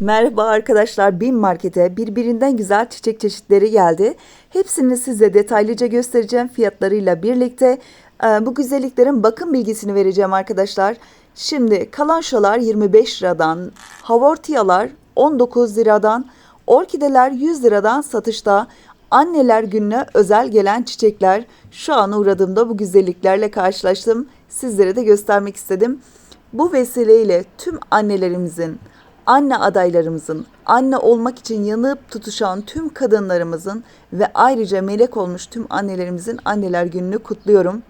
Merhaba arkadaşlar, Bin Market'e birbirinden güzel çiçek çeşitleri geldi. Hepsini size detaylıca göstereceğim fiyatlarıyla birlikte. Ee, Bu güzelliklerin bakım bilgisini vereceğim arkadaşlar. Şimdi kalanşalar 25 liradan, havortiyalar 19 liradan, orkideler 100 liradan satışta. Anneler gününe özel gelen çiçekler. Şu an uğradığımda bu güzelliklerle karşılaştım. Sizlere de göstermek istedim. Bu vesileyle tüm annelerimizin, anne adaylarımızın, anne olmak için yanıp tutuşan tüm kadınlarımızın ve ayrıca melek olmuş tüm annelerimizin anneler gününü kutluyorum.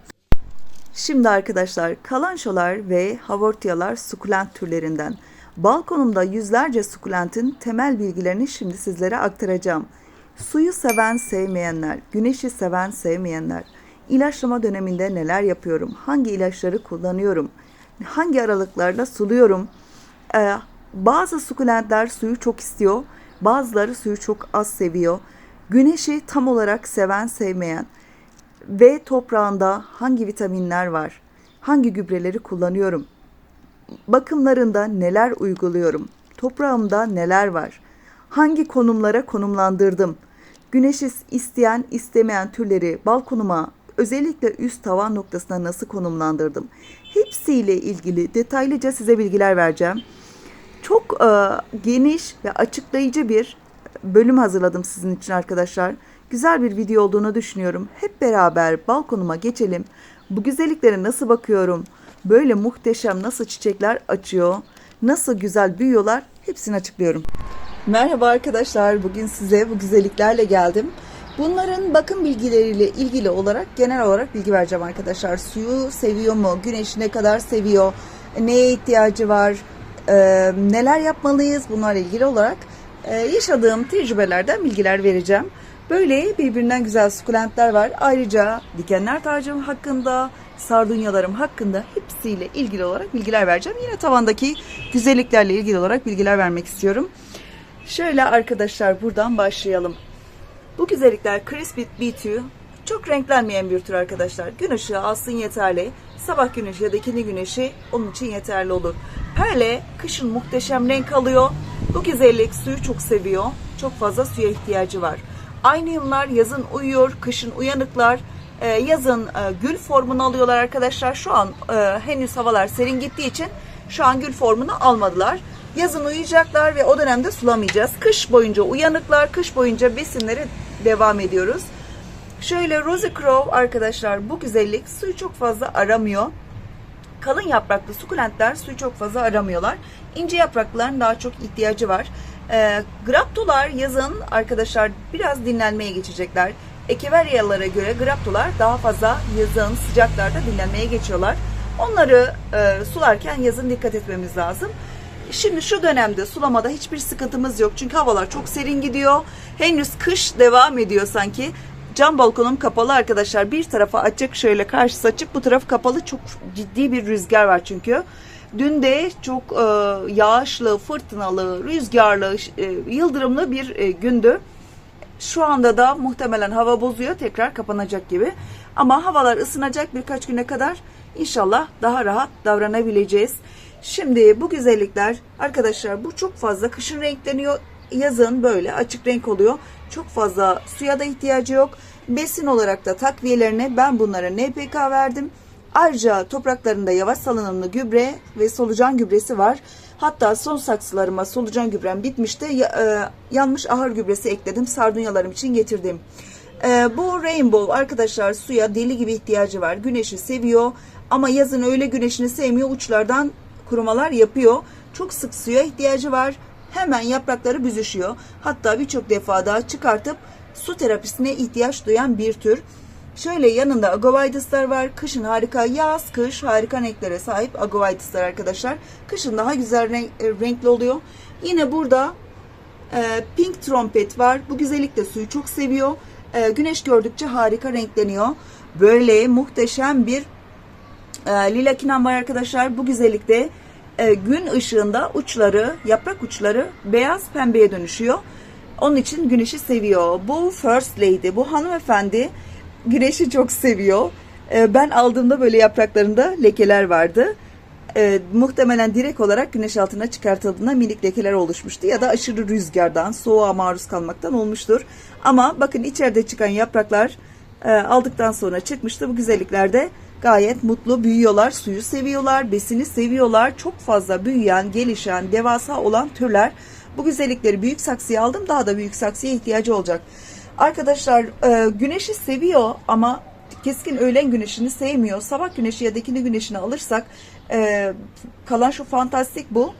Şimdi arkadaşlar kalançolar ve havortiyalar sukulent türlerinden. Balkonumda yüzlerce sukulentin temel bilgilerini şimdi sizlere aktaracağım. Suyu seven sevmeyenler, güneşi seven sevmeyenler, ilaçlama döneminde neler yapıyorum, hangi ilaçları kullanıyorum, hangi aralıklarla suluyorum, ee, bazı sukulentler suyu çok istiyor, bazıları suyu çok az seviyor. Güneşi tam olarak seven sevmeyen ve toprağında hangi vitaminler var, hangi gübreleri kullanıyorum, bakımlarında neler uyguluyorum, toprağımda neler var, hangi konumlara konumlandırdım, güneşi isteyen istemeyen türleri balkonuma özellikle üst tavan noktasına nasıl konumlandırdım, hepsiyle ilgili detaylıca size bilgiler vereceğim. Çok e, geniş ve açıklayıcı bir bölüm hazırladım sizin için arkadaşlar. Güzel bir video olduğunu düşünüyorum. Hep beraber balkonuma geçelim. Bu güzelliklere nasıl bakıyorum? Böyle muhteşem nasıl çiçekler açıyor? Nasıl güzel büyüyorlar? Hepsini açıklıyorum. Merhaba arkadaşlar. Bugün size bu güzelliklerle geldim. Bunların bakım bilgileriyle ilgili olarak genel olarak bilgi vereceğim arkadaşlar. Suyu seviyor mu? Güneşi ne kadar seviyor? Neye ihtiyacı var? Ee, neler yapmalıyız? Bunlarla ilgili olarak e, yaşadığım tecrübelerden bilgiler vereceğim. Böyle birbirinden güzel sukulentler var. Ayrıca dikenler tacım hakkında, sardunyalarım hakkında hepsiyle ilgili olarak bilgiler vereceğim. Yine tavandaki güzelliklerle ilgili olarak bilgiler vermek istiyorum. Şöyle arkadaşlar buradan başlayalım. Bu güzellikler Crispy B2 çok renklenmeyen bir tür arkadaşlar. Gün ışığı alsın yeterli. Sabah güneşi ya da ikindi güneşi onun için yeterli olur. Perle kışın muhteşem renk alıyor. Bu güzellik suyu çok seviyor. Çok fazla suya ihtiyacı var. Aynıyumlar yazın uyuyor, kışın uyanıklar. Ee, yazın e, gül formunu alıyorlar arkadaşlar. Şu an e, henüz havalar serin gittiği için şu an gül formunu almadılar. Yazın uyuyacaklar ve o dönemde sulamayacağız. Kış boyunca uyanıklar, kış boyunca besinleri devam ediyoruz. Şöyle Rosy Crow arkadaşlar bu güzellik suyu çok fazla aramıyor. Kalın yapraklı sukulentler suyu çok fazla aramıyorlar. İnce yapraklıların daha çok ihtiyacı var. E, graptolar yazın arkadaşlar biraz dinlenmeye geçecekler. Ekeveryalara göre graptolar daha fazla yazın sıcaklarda dinlenmeye geçiyorlar. Onları e, sularken yazın dikkat etmemiz lazım. Şimdi şu dönemde sulamada hiçbir sıkıntımız yok. Çünkü havalar çok serin gidiyor. Henüz kış devam ediyor sanki. Cam balkonum kapalı arkadaşlar. Bir tarafa açık şöyle karşısı açık. Bu taraf kapalı. Çok ciddi bir rüzgar var çünkü. Dün de çok e, yağışlı, fırtınalı, rüzgarlı, e, yıldırımlı bir e, gündü. Şu anda da muhtemelen hava bozuyor. Tekrar kapanacak gibi. Ama havalar ısınacak birkaç güne kadar. İnşallah daha rahat davranabileceğiz. Şimdi bu güzellikler arkadaşlar bu çok fazla kışın renkleniyor. Yazın böyle açık renk oluyor. Çok fazla suya da ihtiyacı yok. Besin olarak da takviyelerine ben bunlara NPK verdim. Ayrıca topraklarında yavaş salınımlı gübre ve solucan gübresi var. Hatta son saksılarıma solucan gübrem bitmişti. Ya, e, yanmış ahır gübresi ekledim. Sardunyalarım için getirdim. E, bu rainbow arkadaşlar suya deli gibi ihtiyacı var. Güneşi seviyor ama yazın öyle güneşini sevmiyor. Uçlardan kurumalar yapıyor. Çok sık suya ihtiyacı var. Hemen yaprakları büzüşüyor. Hatta birçok defa daha çıkartıp su terapisine ihtiyaç duyan bir tür. Şöyle yanında agovaituslar var. Kışın harika yaz, kış harika renklere sahip agovaituslar arkadaşlar. Kışın daha güzel renk, e, renkli oluyor. Yine burada e, pink trompet var. Bu güzellikle suyu çok seviyor. E, güneş gördükçe harika renkleniyor. Böyle muhteşem bir e, lila kinan var arkadaşlar. Bu güzellikte e, gün ışığında uçları, yaprak uçları beyaz pembeye dönüşüyor. Onun için güneşi seviyor. Bu First Lady, bu hanımefendi güneşi çok seviyor. E, ben aldığımda böyle yapraklarında lekeler vardı. e, muhtemelen direkt olarak güneş altına çıkartıldığında minik lekeler oluşmuştu ya da aşırı rüzgardan, soğuğa maruz kalmaktan olmuştur. Ama bakın içeride çıkan yapraklar e, aldıktan sonra çıkmıştı. Bu güzelliklerde gayet mutlu büyüyorlar, suyu seviyorlar, besini seviyorlar. Çok fazla büyüyen, gelişen, devasa olan türler. Bu güzellikleri büyük saksıya aldım. Daha da büyük saksıya ihtiyacı olacak. Arkadaşlar e, güneşi seviyor ama keskin öğlen güneşini sevmiyor. Sabah güneşi ya da ikindi güneşini alırsak e, kalan şu fantastik bu.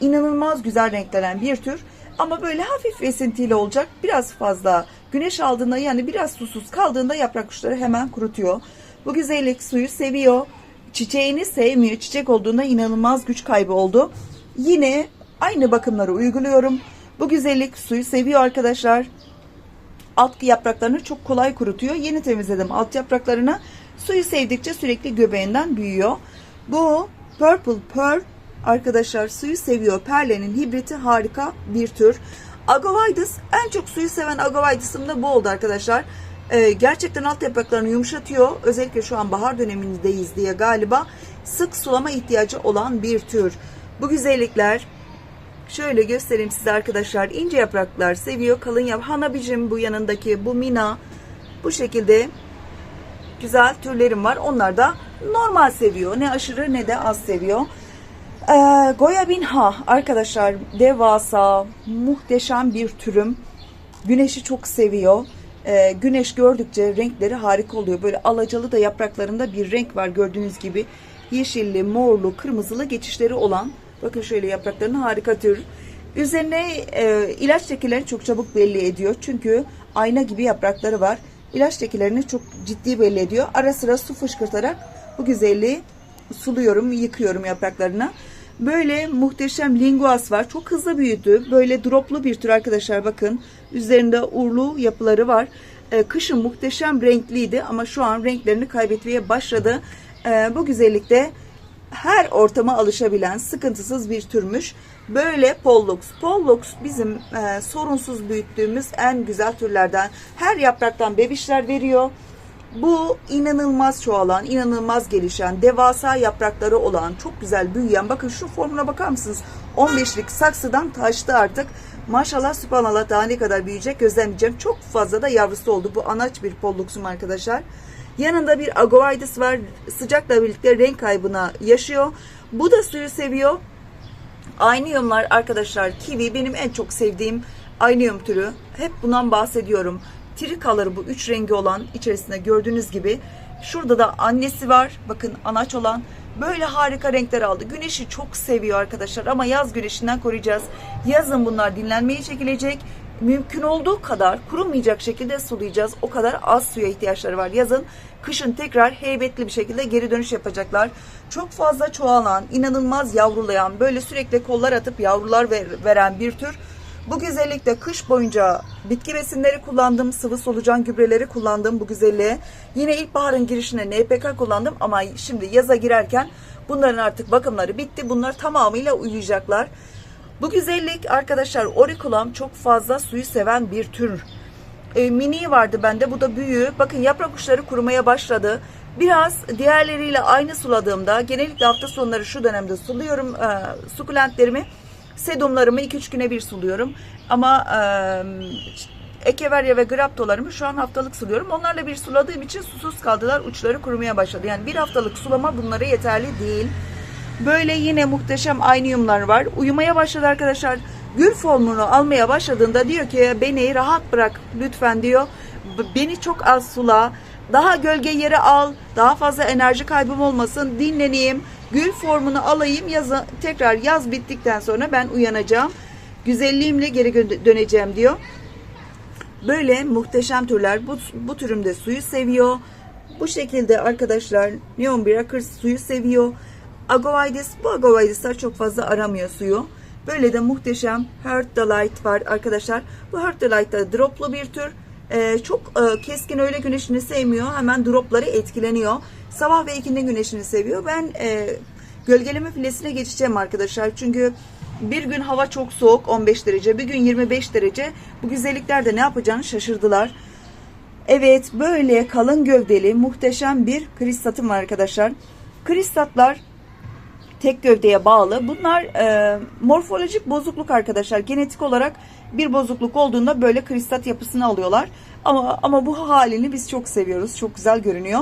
İnanılmaz güzel renklenen bir tür. Ama böyle hafif esintili olacak. Biraz fazla güneş aldığında yani biraz susuz kaldığında yaprak uçları hemen kurutuyor. Bu güzellik suyu seviyor. Çiçeğini sevmiyor. Çiçek olduğunda inanılmaz güç kaybı oldu. Yine aynı bakımları uyguluyorum. Bu güzellik suyu seviyor arkadaşlar alt yapraklarını çok kolay kurutuyor. Yeni temizledim alt yapraklarını. Suyu sevdikçe sürekli göbeğinden büyüyor. Bu Purple Pearl arkadaşlar suyu seviyor. Perle'nin hibriti harika bir tür. Agovaides en çok suyu seven Agovaides'ım da bu oldu arkadaşlar. Ee, gerçekten alt yapraklarını yumuşatıyor. Özellikle şu an bahar dönemindeyiz diye galiba sık sulama ihtiyacı olan bir tür. Bu güzellikler Şöyle göstereyim size arkadaşlar. İnce yapraklar seviyor. Kalın yap. Hanabicim bu yanındaki. Bu Mina. Bu şekilde güzel türlerim var. Onlar da normal seviyor. Ne aşırı ne de az seviyor. Ee, Goya Binha arkadaşlar devasa muhteşem bir türüm. Güneşi çok seviyor. Ee, güneş gördükçe renkleri harika oluyor. Böyle alacalı da yapraklarında bir renk var gördüğünüz gibi. Yeşilli, morlu, kırmızılı geçişleri olan Bakın şöyle yapraklarını harika tür. Üzerine e, ilaç lekeleri çok çabuk belli ediyor. Çünkü ayna gibi yaprakları var. İlaç lekelerini çok ciddi belli ediyor. Ara sıra su fışkırtarak bu güzelliği suluyorum, yıkıyorum yapraklarına. Böyle muhteşem linguas var. Çok hızlı büyüdü. Böyle droplu bir tür arkadaşlar bakın. Üzerinde urlu yapıları var. E, kışın muhteşem renkliydi ama şu an renklerini kaybetmeye başladı. E, bu güzellikte her ortama alışabilen sıkıntısız bir türmüş. Böyle Pollux. Pollux bizim e, sorunsuz büyüttüğümüz en güzel türlerden. Her yapraktan bebişler veriyor. Bu inanılmaz çoğalan, inanılmaz gelişen, devasa yaprakları olan, çok güzel büyüyen. Bakın şu formuna bakar mısınız? 15'lik saksıdan taştı artık. Maşallah sübhanallah daha ne kadar büyüyecek gözlemleyeceğim. Çok fazla da yavrusu oldu. Bu anaç bir polluxum arkadaşlar. Yanında bir agovaides var. Sıcakla birlikte renk kaybına yaşıyor. Bu da suyu seviyor. Aynıyumlar arkadaşlar kiwi benim en çok sevdiğim aynıyum türü. Hep bundan bahsediyorum. Trikaları bu üç rengi olan içerisinde gördüğünüz gibi. Şurada da annesi var. Bakın anaç olan. Böyle harika renkler aldı. Güneşi çok seviyor arkadaşlar ama yaz güneşinden koruyacağız. Yazın bunlar dinlenmeye çekilecek mümkün olduğu kadar kurumayacak şekilde sulayacağız. O kadar az suya ihtiyaçları var yazın. Kışın tekrar heybetli bir şekilde geri dönüş yapacaklar. Çok fazla çoğalan, inanılmaz yavrulayan, böyle sürekli kollar atıp yavrular veren bir tür. Bu güzellikte kış boyunca bitki besinleri kullandım, sıvı solucan gübreleri kullandım bu güzelliğe. Yine ilkbaharın girişine NPK kullandım ama şimdi yaza girerken bunların artık bakımları bitti. Bunlar tamamıyla uyuyacaklar. Bu güzellik arkadaşlar orikulam çok fazla suyu seven bir tür. E, mini vardı bende bu da büyüğü. Bakın yaprak uçları kurumaya başladı. Biraz diğerleriyle aynı suladığımda genellikle hafta sonları şu dönemde suluyorum e, sukulentlerimi. Sedumlarımı 2-3 güne bir suluyorum. Ama e, Ekeverya ve Graptolarımı şu an haftalık suluyorum. Onlarla bir suladığım için susuz kaldılar. Uçları kurumaya başladı. Yani bir haftalık sulama bunlara yeterli değil. Böyle yine muhteşem aynıyumlar var. Uyumaya başladı arkadaşlar. Gül formunu almaya başladığında diyor ki beni rahat bırak lütfen diyor. Beni çok az sula. Daha gölge yere al. Daha fazla enerji kaybım olmasın. Dinleneyim. Gül formunu alayım. Yazı, tekrar yaz bittikten sonra ben uyanacağım. Güzelliğimle geri döneceğim diyor. Böyle muhteşem türler. Bu, bu türümde suyu seviyor. Bu şekilde arkadaşlar neon bir akır suyu seviyor. Agovaides, bu Agovaides'ler çok fazla aramıyor suyu. Böyle de muhteşem Heart Delight var arkadaşlar. Bu Heart Delight da droplu bir tür. Ee, çok e, keskin öğle güneşini sevmiyor. Hemen dropları etkileniyor. Sabah ve ikindi güneşini seviyor. Ben e, gölgeleme filesine geçeceğim arkadaşlar. Çünkü bir gün hava çok soğuk 15 derece, bir gün 25 derece. Bu güzellikler de ne yapacağını şaşırdılar. Evet böyle kalın gövdeli muhteşem bir kristatım var arkadaşlar. Kristatlar tek gövdeye bağlı. Bunlar e, morfolojik bozukluk arkadaşlar. Genetik olarak bir bozukluk olduğunda böyle kristat yapısını alıyorlar. Ama ama bu halini biz çok seviyoruz. Çok güzel görünüyor.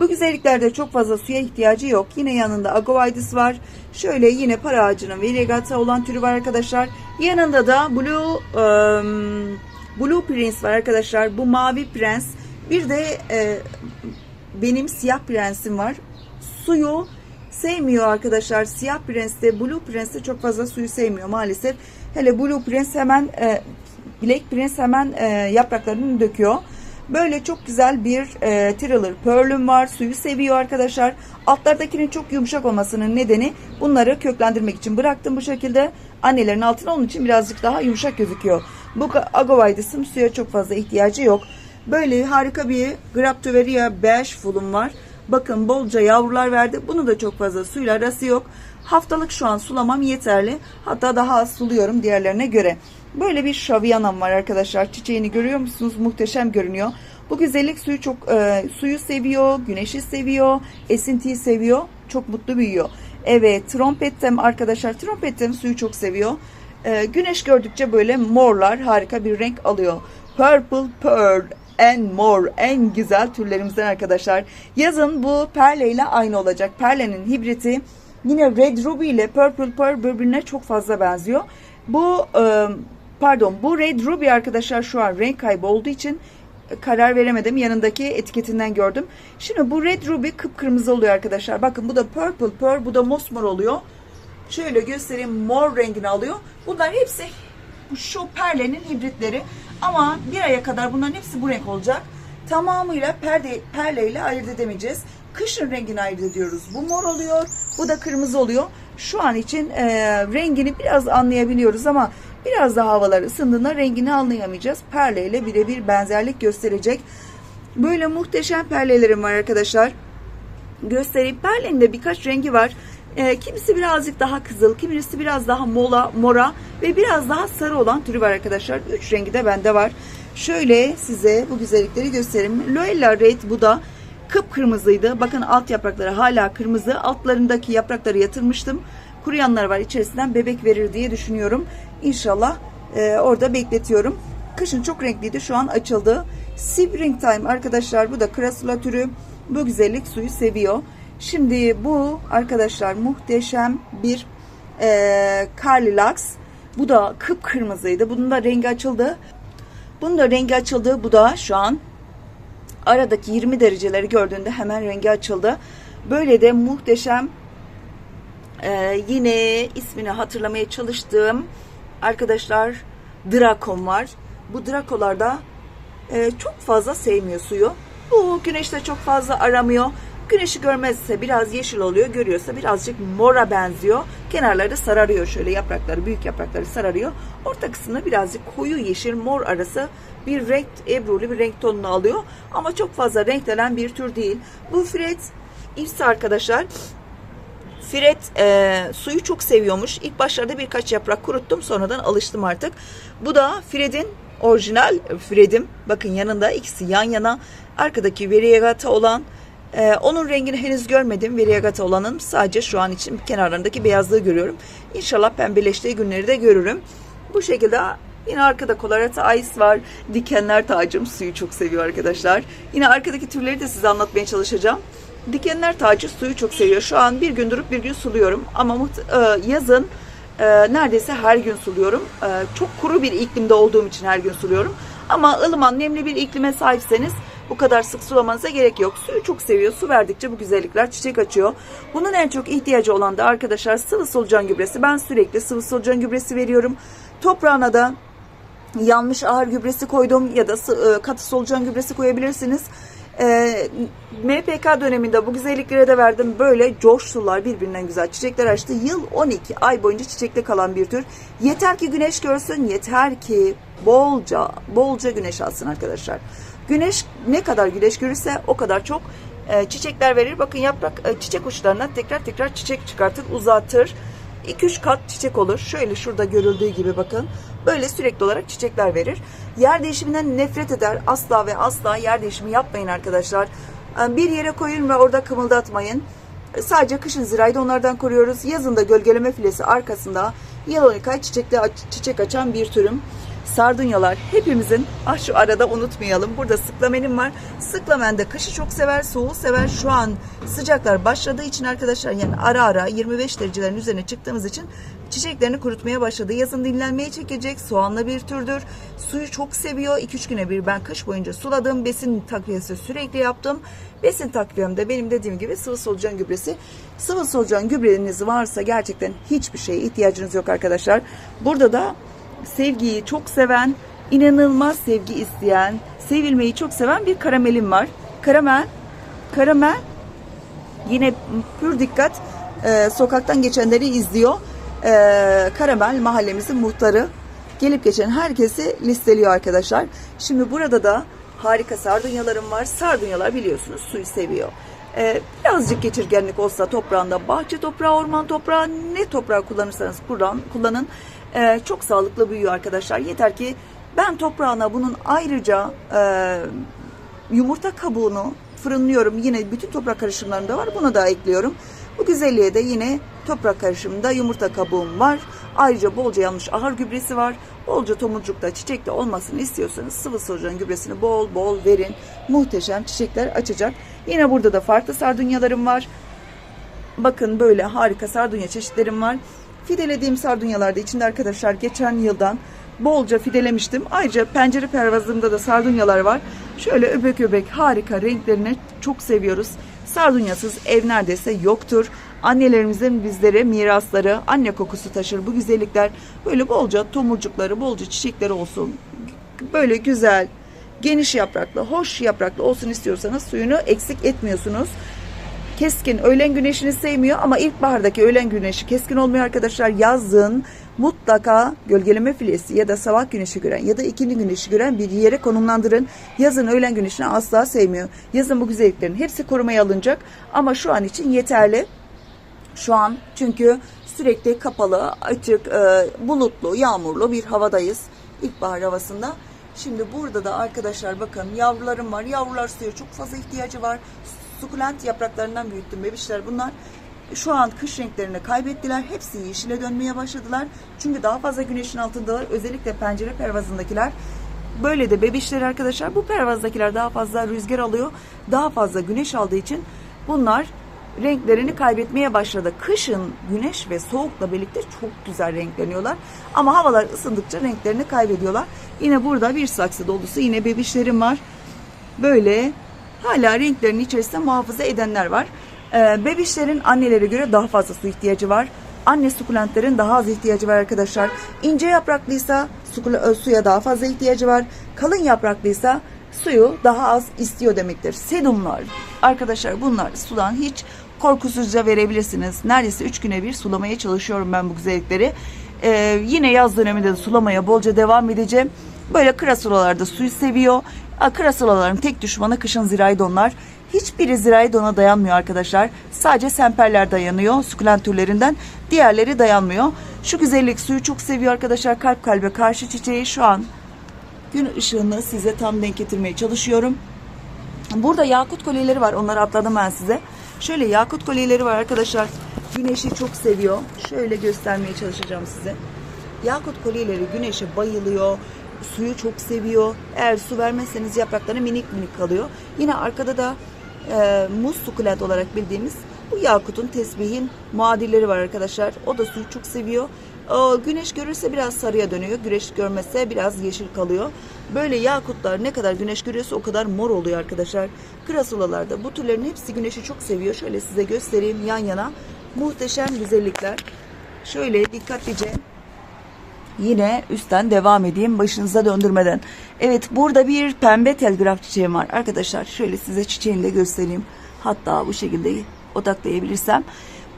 Bu güzelliklerde çok fazla suya ihtiyacı yok. Yine yanında Agovidis var. Şöyle yine para ağacının Variegata olan türü var arkadaşlar. Yanında da Blue ım, Blue Prince var arkadaşlar. Bu mavi prens. Bir de e, benim siyah prensim var. Suyu sevmiyor arkadaşlar. Siyah prens de Blue Prens de çok fazla suyu sevmiyor maalesef. Hele Blue Prens hemen e, Black Prince hemen e, yapraklarını döküyor. Böyle çok güzel bir e, Thriller Pearl'üm var. Suyu seviyor arkadaşlar. Altlardakinin çok yumuşak olmasının nedeni bunları köklendirmek için bıraktım bu şekilde. Annelerin altına onun için birazcık daha yumuşak gözüküyor. Bu Agovidis'in suya çok fazla ihtiyacı yok. Böyle harika bir Graptoveria beige fulum var. Bakın bolca yavrular verdi. Bunu da çok fazla suyla arası yok. Haftalık şu an sulamam yeterli. Hatta daha az suluyorum diğerlerine göre. Böyle bir şaviyanam var arkadaşlar. Çiçeğini görüyor musunuz? Muhteşem görünüyor. Bu güzellik suyu çok e, suyu seviyor, güneşi seviyor, esintiyi seviyor. Çok mutlu büyüyor. Evet, trompettem arkadaşlar. Trompettem suyu çok seviyor. E, güneş gördükçe böyle morlar harika bir renk alıyor. Purple Pearl en mor, en güzel türlerimizden arkadaşlar. Yazın bu perle ile aynı olacak. Perlenin hibriti yine Red Ruby ile Purple Pearl birbirine çok fazla benziyor. Bu e, pardon bu Red Ruby arkadaşlar şu an renk kaybı olduğu için karar veremedim. Yanındaki etiketinden gördüm. Şimdi bu Red Ruby kıpkırmızı oluyor arkadaşlar. Bakın bu da Purple Pearl, bu da mosmor oluyor. Şöyle göstereyim mor rengini alıyor. Bunlar hepsi şu perlenin hibritleri. Ama bir aya kadar bunların hepsi bu renk olacak. Tamamıyla perde, perleyle ayırt edemeyeceğiz. Kışın rengini ayırt ediyoruz. Bu mor oluyor, bu da kırmızı oluyor. Şu an için e, rengini biraz anlayabiliyoruz ama biraz daha havalar ısındığında rengini anlayamayacağız. Perleyle birebir benzerlik gösterecek. Böyle muhteşem perlelerim var arkadaşlar göstereyim. Perlenin de birkaç rengi var. E, kimisi birazcık daha kızıl, kimisi biraz daha mola, mora ve biraz daha sarı olan türü var arkadaşlar. Üç rengi de bende var. Şöyle size bu güzellikleri göstereyim. Loella Red bu da kıpkırmızıydı. Bakın alt yaprakları hala kırmızı. Altlarındaki yaprakları yatırmıştım. Kuruyanlar var içerisinden bebek verir diye düşünüyorum. İnşallah e, orada bekletiyorum. Kışın çok renkliydi. Şu an açıldı. Springtime arkadaşlar bu da Crassula türü. Bu güzellik suyu seviyor. Şimdi bu arkadaşlar muhteşem bir e, Carly Lux. Bu da kıpkırmızıydı. Bunun da rengi açıldı. Bunun da rengi açıldı. Bu da şu an aradaki 20 dereceleri gördüğünde hemen rengi açıldı. Böyle de muhteşem e, yine ismini hatırlamaya çalıştığım arkadaşlar Drakon var. Bu Drakolarda e, çok fazla sevmiyor suyu. Bu güneşte çok fazla aramıyor. Güneşi görmezse biraz yeşil oluyor. Görüyorsa birazcık mora benziyor. Kenarları sararıyor şöyle yaprakları, büyük yaprakları sararıyor. Orta kısmında birazcık koyu yeşil mor arası bir renk, ebruli bir renk tonunu alıyor. Ama çok fazla renklenen bir tür değil. Bu Fred ipsi arkadaşlar Fred e, suyu çok seviyormuş. İlk başlarda birkaç yaprak kuruttum. Sonradan alıştım artık. Bu da Fred'in orijinal Fred'im. Bakın yanında ikisi yan yana. Arkadaki variegata olan e, onun rengini henüz görmedim. Variegata olanın sadece şu an için kenarlarındaki beyazlığı görüyorum. İnşallah pembeleştiği günleri de görürüm. Bu şekilde Yine arkada Colorado Ice var. Dikenler tacım suyu çok seviyor arkadaşlar. Yine arkadaki türleri de size anlatmaya çalışacağım. Dikenler tacı suyu çok seviyor. Şu an bir gün durup bir gün suluyorum. Ama e, yazın e, neredeyse her gün suluyorum. E, çok kuru bir iklimde olduğum için her gün suluyorum. Ama ılıman, nemli bir iklime sahipseniz bu kadar sık sulamanıza gerek yok. Suyu çok seviyor. Su verdikçe bu güzellikler çiçek açıyor. Bunun en çok ihtiyacı olan da arkadaşlar sıvı solucan gübresi. Ben sürekli sıvı solucan gübresi veriyorum. Toprağına da yanmış ahır gübresi koydum ya da katı solucan gübresi koyabilirsiniz. E, MPK döneminde bu güzelliklere de verdim. Böyle coştular birbirinden güzel çiçekler açtı. Yıl 12 ay boyunca çiçekte kalan bir tür. Yeter ki güneş görsün, yeter ki bolca bolca güneş alsın arkadaşlar. Güneş ne kadar güneş görürse o kadar çok e, çiçekler verir. Bakın yaprak e, çiçek uçlarına tekrar tekrar çiçek çıkartır, uzatır. 2-3 kat çiçek olur. Şöyle şurada görüldüğü gibi bakın. Böyle sürekli olarak çiçekler verir. Yer değişiminden nefret eder. Asla ve asla yer değişimi yapmayın arkadaşlar. Ee, Bir yere koyun ve orada kımıldatmayın. Sadece kışın zirayı da onlardan koruyoruz. Yazın da gölgeleme filesi arkasında yalonikay çiçekli çiçek açan bir türüm. Sardunyalar hepimizin ah şu arada unutmayalım. Burada sıklamenim var. Sıklamen de kışı çok sever, soğuğu sever. Şu an sıcaklar başladığı için arkadaşlar yani ara ara 25 derecelerin üzerine çıktığımız için çiçeklerini kurutmaya başladı. Yazın dinlenmeye çekecek soğanlı bir türdür. Suyu çok seviyor. 2-3 güne bir ben kış boyunca suladım. Besin takviyesi sürekli yaptım. Besin takviyemde benim dediğim gibi sıvı solucan gübresi. Sıvı solucan gübreniz varsa gerçekten hiçbir şeye ihtiyacınız yok arkadaşlar. Burada da sevgiyi çok seven, inanılmaz sevgi isteyen, sevilmeyi çok seven bir karamelim var. Karamel, karamel yine pür dikkat e, sokaktan geçenleri izliyor. E, karamel mahallemizin muhtarı gelip geçen herkesi listeliyor arkadaşlar. Şimdi burada da harika sardunyalarım var. Sardunyalar biliyorsunuz suyu seviyor. E, birazcık geçirgenlik olsa toprağında bahçe toprağı, orman toprağı ne toprağı kullanırsanız kullan, kullanın. E, çok sağlıklı büyüyor arkadaşlar. Yeter ki ben toprağına bunun ayrıca e, yumurta kabuğunu fırınlıyorum. Yine bütün toprak karışımlarında var. Bunu da ekliyorum. Bu güzelliğe de yine toprak karışımında yumurta kabuğum var. Ayrıca bolca yanmış ahır gübresi var. Bolca tomurcukta çiçekte olmasını istiyorsanız sıvı solucan gübresini bol bol verin. Muhteşem çiçekler açacak. Yine burada da farklı sardunyalarım var. Bakın böyle harika sardunya çeşitlerim var. Fidelediğim sardunyalarda içinde arkadaşlar geçen yıldan bolca fidelemiştim. Ayrıca pencere pervazımda da sardunyalar var. Şöyle öbek öbek harika renklerini çok seviyoruz. Sardunyasız ev neredeyse yoktur. Annelerimizin bizlere mirasları, anne kokusu taşır bu güzellikler. Böyle bolca tomurcukları, bolca çiçekleri olsun. Böyle güzel, geniş yapraklı, hoş yapraklı olsun istiyorsanız suyunu eksik etmiyorsunuz keskin öğlen güneşini sevmiyor ama ilkbahardaki öğlen güneşi keskin olmuyor arkadaşlar. Yazın mutlaka gölgeleme filesi ya da sabah güneşi gören ya da ikindi güneşi gören bir yere konumlandırın. Yazın öğlen güneşini asla sevmiyor. Yazın bu güzelliklerin hepsi korumaya alınacak ama şu an için yeterli. Şu an çünkü sürekli kapalı, açık, e, bulutlu, yağmurlu bir havadayız. İlkbahar havasında. Şimdi burada da arkadaşlar bakın yavrularım var. Yavrular suya çok fazla ihtiyacı var. Sukulent yapraklarından büyüttüm bebişler bunlar. Şu an kış renklerini kaybettiler. Hepsi yeşile dönmeye başladılar. Çünkü daha fazla güneşin altındalar. Özellikle pencere pervazındakiler. Böyle de bebişler arkadaşlar. Bu pervazdakiler daha fazla rüzgar alıyor. Daha fazla güneş aldığı için bunlar renklerini kaybetmeye başladı. Kışın güneş ve soğukla birlikte çok güzel renkleniyorlar. Ama havalar ısındıkça renklerini kaybediyorlar. Yine burada bir saksı dolusu yine bebişlerim var. Böyle hala renklerini içerisinde muhafaza edenler var. Ee, bebişlerin annelere göre daha fazla su ihtiyacı var. Anne sukulentlerin daha az ihtiyacı var arkadaşlar. İnce yapraklıysa e, suya daha fazla ihtiyacı var. Kalın yapraklıysa suyu daha az istiyor demektir. Sedumlar arkadaşlar bunlar sudan hiç korkusuzca verebilirsiniz. Neredeyse 3 güne bir sulamaya çalışıyorum ben bu güzellikleri. Ee, yine yaz döneminde de sulamaya bolca devam edeceğim. Böyle krasulalarda suyu seviyor. Aa, Krasulaların tek düşmanı kışın zirai donlar. Hiçbiri zirai dona dayanmıyor arkadaşlar. Sadece semperler dayanıyor sukulent türlerinden. Diğerleri dayanmıyor. Şu güzellik suyu çok seviyor arkadaşlar. Kalp kalbe karşı çiçeği şu an gün ışığını size tam denk getirmeye çalışıyorum. Burada yakut kolyeleri var. Onları atladım ben size. Şöyle yakut kolyeleri var arkadaşlar. Güneşi çok seviyor. Şöyle göstermeye çalışacağım size. Yakut kolyeleri güneşe bayılıyor. Suyu çok seviyor. Eğer su vermezseniz yaprakları minik minik kalıyor. Yine arkada da e, muz sukulent olarak bildiğimiz bu yakutun tesbihin muadilleri var arkadaşlar. O da suyu çok seviyor. O, güneş görürse biraz sarıya dönüyor. Güneş görmezse biraz yeşil kalıyor. Böyle yakutlar ne kadar güneş görüyorsa o kadar mor oluyor arkadaşlar. Krasulalarda bu türlerin hepsi güneşi çok seviyor. Şöyle size göstereyim yan yana. Muhteşem güzellikler. Şöyle dikkatlice Yine üstten devam edeyim başınıza döndürmeden. Evet burada bir pembe telgraf çiçeğim var. Arkadaşlar şöyle size çiçeğini de göstereyim. Hatta bu şekilde odaklayabilirsem.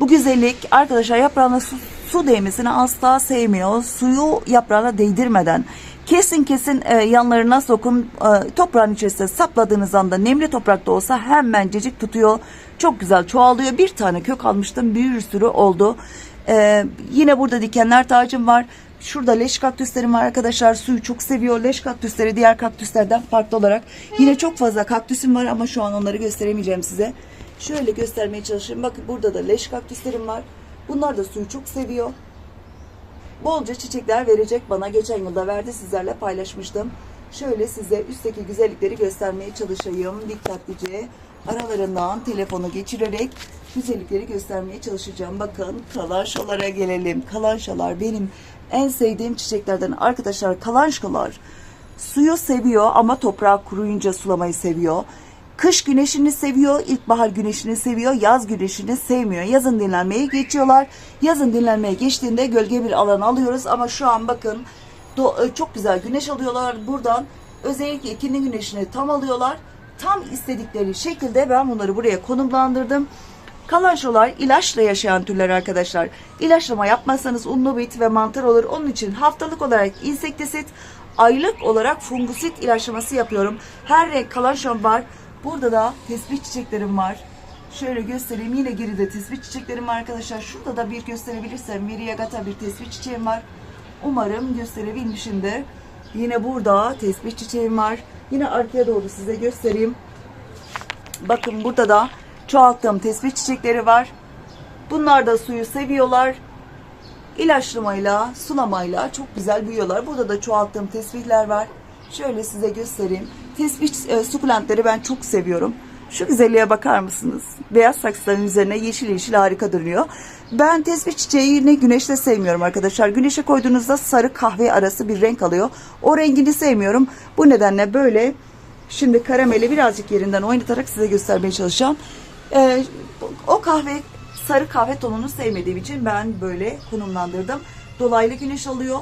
Bu güzellik arkadaşlar yaprağına su, su değmesini asla sevmiyor. Suyu yaprağına değdirmeden kesin kesin e, yanlarına sokun e, toprağın içerisine sapladığınız anda nemli toprakta olsa hemencecik tutuyor. Çok güzel çoğalıyor. Bir tane kök almıştım bir sürü oldu. E, yine burada dikenler tacım var. Şurada leş kaktüslerim var arkadaşlar. Suyu çok seviyor. Leş kaktüsleri diğer kaktüslerden farklı olarak. Yine çok fazla kaktüsüm var ama şu an onları gösteremeyeceğim size. Şöyle göstermeye çalışayım. Bakın burada da leş kaktüslerim var. Bunlar da suyu çok seviyor. Bolca çiçekler verecek bana. Geçen yılda verdi sizlerle paylaşmıştım. Şöyle size üstteki güzellikleri göstermeye çalışayım. Dikkatlice aralarından telefonu geçirerek güzellikleri göstermeye çalışacağım. Bakın kalanşalara gelelim. Kalanşalar benim en sevdiğim çiçeklerden arkadaşlar. Kalanşalar suyu seviyor ama toprağı kuruyunca sulamayı seviyor. Kış güneşini seviyor, ilkbahar güneşini seviyor, yaz güneşini sevmiyor. Yazın dinlenmeye geçiyorlar. Yazın dinlenmeye geçtiğinde gölge bir alan alıyoruz ama şu an bakın e, çok güzel güneş alıyorlar buradan. Özellikle ikindi güneşini tam alıyorlar. Tam istedikleri şekilde ben bunları buraya konumlandırdım. Kalanşolar ilaçla yaşayan türler arkadaşlar. İlaçlama yapmazsanız unlu bit ve mantar olur. Onun için haftalık olarak insektisit, aylık olarak fungusit ilaçlaması yapıyorum. Her renk kalanşon var. Burada da tespih çiçeklerim var. Şöyle göstereyim. Yine geride tespih çiçeklerim var arkadaşlar. Şurada da bir gösterebilirsem Miriagata bir tespih çiçeğim var. Umarım gösterebilmişimdir. Yine burada tespih çiçeğim var. Yine arkaya doğru size göstereyim. Bakın burada da çoğalttığım tespih çiçekleri var. Bunlar da suyu seviyorlar. İlaçlamayla, sulamayla çok güzel büyüyorlar. Burada da çoğalttığım tesbihler var. Şöyle size göstereyim. Tesbih e, sukulentleri ben çok seviyorum. Şu güzelliğe bakar mısınız? Beyaz saksıların üzerine yeşil yeşil harika duruyor. Ben tesbih çiçeğini güneşte sevmiyorum arkadaşlar. Güneşe koyduğunuzda sarı kahve arası bir renk alıyor. O rengini sevmiyorum. Bu nedenle böyle şimdi karameli birazcık yerinden oynatarak size göstermeye çalışacağım. Ee, o kahve sarı kahve tonunu sevmediğim için ben böyle konumlandırdım. Dolaylı güneş alıyor.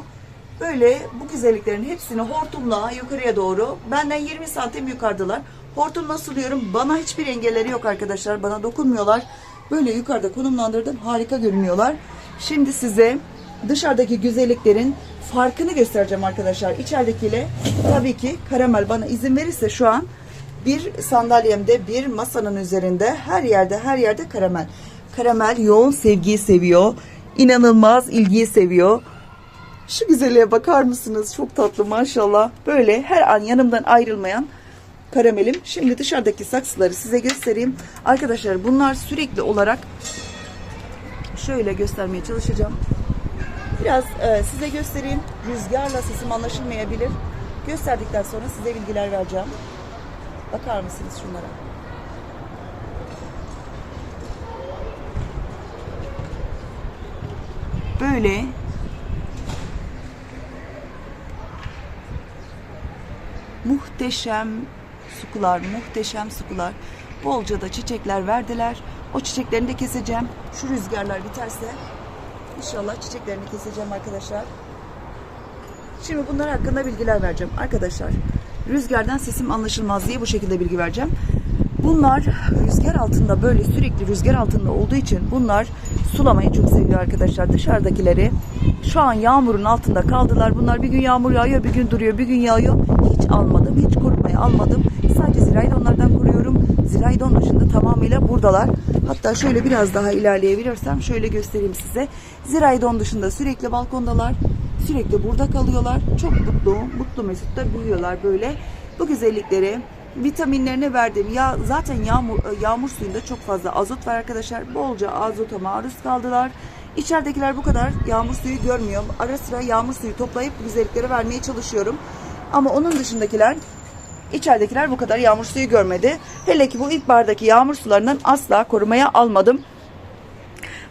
Böyle bu güzelliklerin hepsini hortumla yukarıya doğru benden 20 santim yukarıdalar. Hortumla suluyorum. Bana hiçbir engelleri yok arkadaşlar. Bana dokunmuyorlar. Böyle yukarıda konumlandırdım. Harika görünüyorlar. Şimdi size dışarıdaki güzelliklerin farkını göstereceğim arkadaşlar. İçeridekiyle tabii ki karamel bana izin verirse şu an bir sandalyemde bir masanın üzerinde her yerde her yerde karamel. Karamel yoğun sevgiyi seviyor. İnanılmaz ilgiyi seviyor. Şu güzelliğe bakar mısınız? Çok tatlı maşallah. Böyle her an yanımdan ayrılmayan karamelim. Şimdi dışarıdaki saksıları size göstereyim. Arkadaşlar bunlar sürekli olarak şöyle göstermeye çalışacağım. Biraz e, size göstereyim. Rüzgarla sesim anlaşılmayabilir. Gösterdikten sonra size bilgiler vereceğim. Bakar mısınız şunlara? Böyle muhteşem sukular, muhteşem sukular. Bolca da çiçekler verdiler. O çiçeklerini de keseceğim. Şu rüzgarlar biterse inşallah çiçeklerini keseceğim arkadaşlar. Şimdi bunlar hakkında bilgiler vereceğim. Arkadaşlar rüzgardan sesim anlaşılmaz diye bu şekilde bilgi vereceğim. Bunlar rüzgar altında böyle sürekli rüzgar altında olduğu için bunlar sulamayı çok seviyor arkadaşlar. Dışarıdakileri şu an yağmurun altında kaldılar. Bunlar bir gün yağmur yağıyor, bir gün duruyor, bir gün yağıyor. Hiç almadım, hiç korumaya almadım. Sadece ziraydonlardan koruyorum. Ziraydon dışında tamamıyla buradalar. Hatta şöyle biraz daha ilerleyebilirsem şöyle göstereyim size. Ziraydon dışında sürekli balkondalar. Sürekli burada kalıyorlar. Çok mutlu, mutlu mesut da büyüyorlar böyle. Bu güzellikleri vitaminlerine verdim. Ya zaten yağmur yağmur suyunda çok fazla azot var arkadaşlar. Bolca azota maruz kaldılar. İçeridekiler bu kadar yağmur suyu görmüyor. Ara sıra yağmur suyu toplayıp bu güzellikleri vermeye çalışıyorum. Ama onun dışındakiler içeridekiler bu kadar yağmur suyu görmedi. Hele ki bu ilkbahardaki yağmur sularından asla korumaya almadım.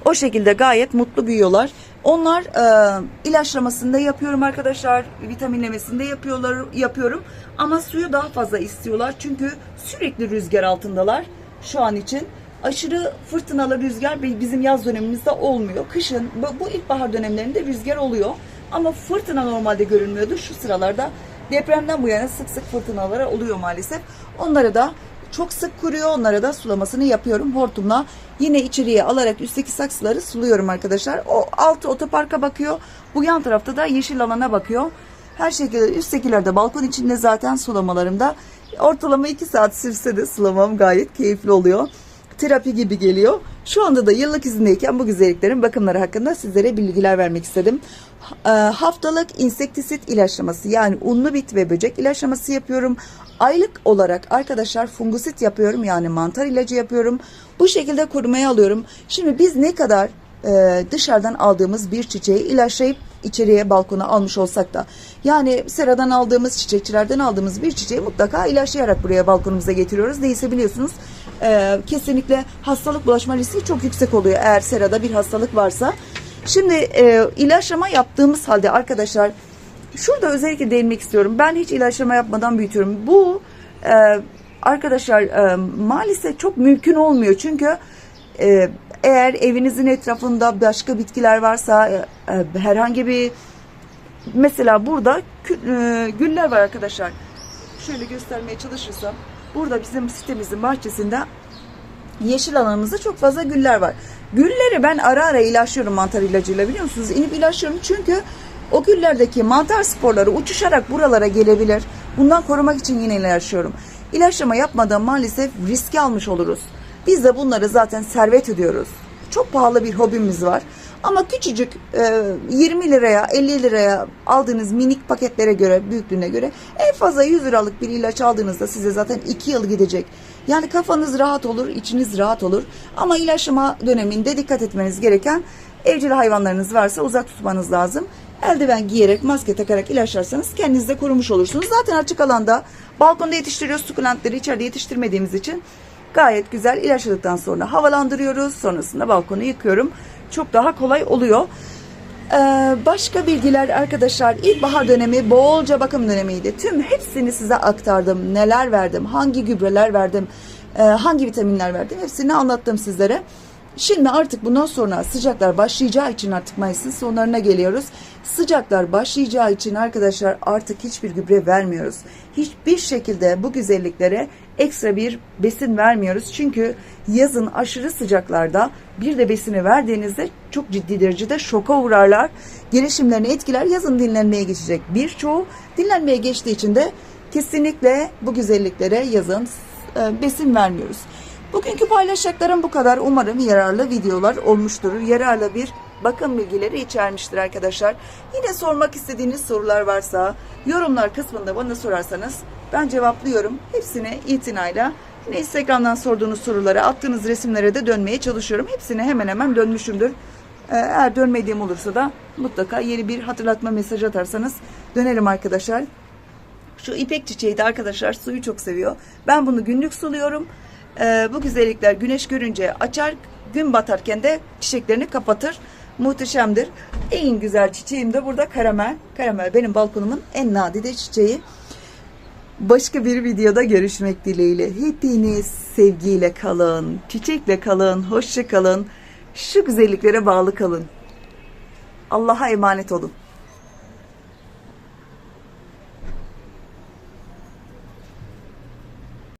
O şekilde gayet mutlu büyüyorlar. Onlar e, ilaçlamasını da yapıyorum arkadaşlar. Vitaminlemesini de yapıyorlar, yapıyorum. Ama suyu daha fazla istiyorlar. Çünkü sürekli rüzgar altındalar şu an için. Aşırı fırtınalı rüzgar bizim yaz dönemimizde olmuyor. Kışın bu, ilkbahar dönemlerinde rüzgar oluyor. Ama fırtına normalde görünmüyordu. Şu sıralarda depremden bu yana sık sık fırtınalara oluyor maalesef. Onları da çok sık kuruyor. Onlara da sulamasını yapıyorum hortumla. Yine içeriye alarak üstteki saksıları suluyorum arkadaşlar. O altı otoparka bakıyor. Bu yan tarafta da yeşil alana bakıyor. Her şekilde üsttekiler de balkon içinde zaten sulamalarımda. Ortalama 2 saat sürse de sulamam gayet keyifli oluyor. Terapi gibi geliyor. Şu anda da yıllık izindeyken bu güzelliklerin bakımları hakkında sizlere bilgiler vermek istedim. Ee, Haftalık insektisit ilaçlaması yani unlu bit ve böcek ilaçlaması yapıyorum. Aylık olarak arkadaşlar fungusit yapıyorum yani mantar ilacı yapıyorum. Bu şekilde korumaya alıyorum. Şimdi biz ne kadar e, dışarıdan aldığımız bir çiçeği ilaçlayıp içeriye balkona almış olsak da yani seradan aldığımız çiçekçilerden aldığımız bir çiçeği mutlaka ilaçlayarak buraya balkonumuza getiriyoruz. Değilse biliyorsunuz e, kesinlikle hastalık bulaşma riski çok yüksek oluyor eğer serada bir hastalık varsa. Şimdi e, ilaçlama yaptığımız halde arkadaşlar şurada özellikle değinmek istiyorum. Ben hiç ilaçlama yapmadan büyütüyorum. Bu e, arkadaşlar e, maalesef çok mümkün olmuyor. Çünkü e, eğer evinizin etrafında başka bitkiler varsa e, e, herhangi bir mesela burada e, güller var arkadaşlar. Şöyle göstermeye çalışırsam burada bizim sitemizin bahçesinde yeşil alanımızda çok fazla güller var. Gülleri ben ara ara ilaçlıyorum mantar ilacıyla biliyor musunuz? İnip ilaçlıyorum çünkü o güllerdeki mantar sporları uçuşarak buralara gelebilir. Bundan korumak için yine ilaçlıyorum. İlaçlama yapmadan maalesef riski almış oluruz. Biz de bunları zaten servet ediyoruz. Çok pahalı bir hobimiz var. Ama küçücük e, 20 liraya 50 liraya aldığınız minik paketlere göre büyüklüğüne göre en fazla 100 liralık bir ilaç aldığınızda size zaten 2 yıl gidecek. Yani kafanız rahat olur, içiniz rahat olur. Ama ilaçlama döneminde dikkat etmeniz gereken evcil hayvanlarınız varsa uzak tutmanız lazım. Eldiven giyerek, maske takarak ilaçlarsanız kendinizi de korumuş olursunuz. Zaten açık alanda balkonda yetiştiriyoruz sukulentleri içeride yetiştirmediğimiz için gayet güzel ilaçladıktan sonra havalandırıyoruz. Sonrasında balkonu yıkıyorum. Çok daha kolay oluyor. Ee, başka bilgiler arkadaşlar ilkbahar dönemi bolca bakım dönemiydi. Tüm hepsini size aktardım. Neler verdim, hangi gübreler verdim, e, hangi vitaminler verdim hepsini anlattım sizlere. Şimdi artık bundan sonra sıcaklar başlayacağı için artık Mayıs'ın sonlarına geliyoruz. Sıcaklar başlayacağı için arkadaşlar artık hiçbir gübre vermiyoruz. Hiçbir şekilde bu güzelliklere ekstra bir besin vermiyoruz. Çünkü yazın aşırı sıcaklarda bir de besini verdiğinizde çok ciddi derecede şoka uğrarlar. Gelişimlerini etkiler. Yazın dinlenmeye geçecek birçoğu. Dinlenmeye geçtiği için de kesinlikle bu güzelliklere yazın e, besin vermiyoruz. Bugünkü paylaşacaklarım bu kadar. Umarım yararlı videolar olmuştur. Yararlı bir bakım bilgileri içermiştir arkadaşlar. Yine sormak istediğiniz sorular varsa yorumlar kısmında bana sorarsanız ben cevaplıyorum. Hepsine itinayla yine Instagram'dan sorduğunuz sorulara attığınız resimlere de dönmeye çalışıyorum. Hepsine hemen hemen dönmüşümdür. Ee, Eğer dönmediğim olursa da mutlaka yeni bir hatırlatma mesajı atarsanız dönerim arkadaşlar. Şu ipek çiçeği de arkadaşlar suyu çok seviyor. Ben bunu günlük suluyorum. Ee, bu güzellikler güneş görünce açar, gün batarken de çiçeklerini kapatır. Muhteşemdir. En güzel çiçeğim de burada karamel. Karamel benim balkonumun en nadide çiçeği. Başka bir videoda görüşmek dileğiyle. Hepiniz sevgiyle kalın, çiçekle kalın, hoşça kalın. Şu güzelliklere bağlı kalın. Allah'a emanet olun.